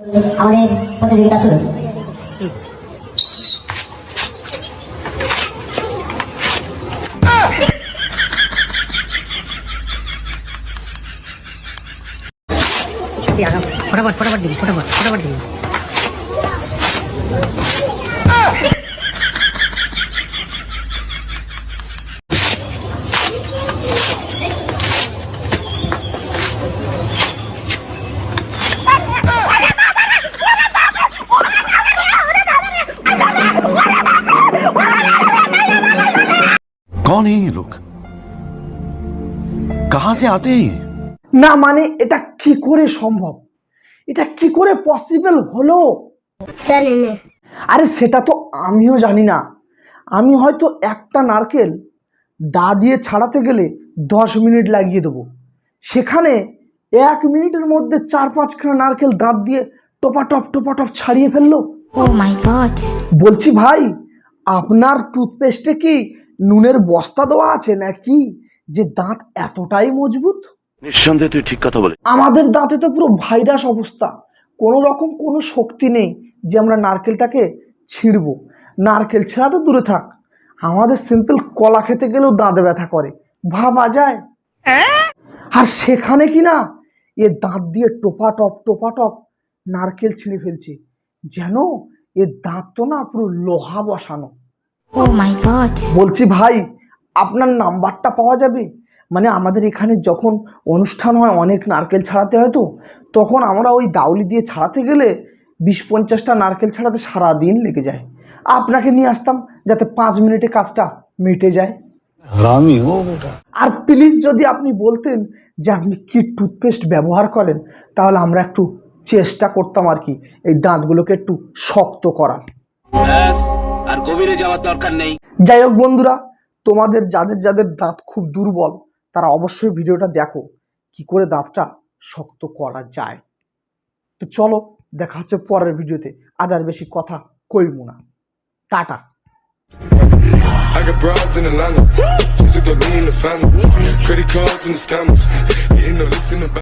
আমাদের প্রতিযোগিতা শুরু। ফটাফট ফটাফট দিন ফটাফট ফটাফট দিন कौन है ये लोग कहां से आते हैं ये না মানে এটা কি করে সম্ভব এটা কি করে পসিবল হলো আরে সেটা তো আমিও জানি না আমি হয়তো একটা নারকেল দা দিয়ে ছাড়াতে গেলে দশ মিনিট লাগিয়ে দেবো সেখানে এক মিনিটের মধ্যে চার পাঁচখানা নারকেল দাঁত দিয়ে টোপাটপ টোপাটপ ছাড়িয়ে ফেললো Oh my god. বলছি ভাই আপনার টুথপেস্টে কি নুনের বস্তা দেওয়া আছে নাকি? যে দাঁত এতটাই মজবুত? নিঃসন্দেহে তুই ঠিক কথা বলে আমাদের দাঁতে তো পুরো ভাইরাস অবস্থা। কোনো রকম কোনো শক্তি নেই যে আমরা নারকেলটাকে ছিঁড়বো। নারকেল ছেঁড়া তো দূরে থাক। আমাদের সিম্পল কলা খেতে গেলেও দাঁতে ব্যথা করে। ভাবা যায়? আর সেখানে কি না এ দাঁত দিয়ে টোপা টপ টোপা টপ নারকেল ছিঁড়ে ফেলছে। যেন এ দাঁত তো না পুরো লোহা বসানো। ও মাই গড বলছি ভাই আপনার নাম্বারটা পাওয়া যাবে? মানে আমাদের এখানে যখন অনুষ্ঠান হয় অনেক নারকেল ছাড়াতে হয় তো তখন আমরা ওই দাউলি দিয়ে ছাড়াতে গেলে বিশ পঞ্চাশটা নারকেল ছাড়াতে সারাদিন লেগে যায়। আপনাকে নিয়ে আসতাম যাতে পাঁচ মিনিটে কাজটা মিটে যায়। আর প্লিজ যদি আপনি বলতেন যে আপনি কি টুথপেস্ট ব্যবহার করেন তাহলে আমরা একটু চেষ্টা করতাম আর কি এই দাঁতগুলোকে একটু শক্ত করার। আর গভীরে যাওয়ার দরকার নেই যাই হোক বন্ধুরা তোমাদের যাদের যাদের দাঁত খুব দুর্বল তারা অবশ্যই ভিডিওটা দেখো কি করে দাঁতটা শক্ত করা যায় তো চলো দেখা হচ্ছে পরের ভিডিওতে আজ আর বেশি কথা কইমু না tata I got broads in Atlanta. Just took the lean in the family. Credit cards and the scammers. Getting the licks in the back.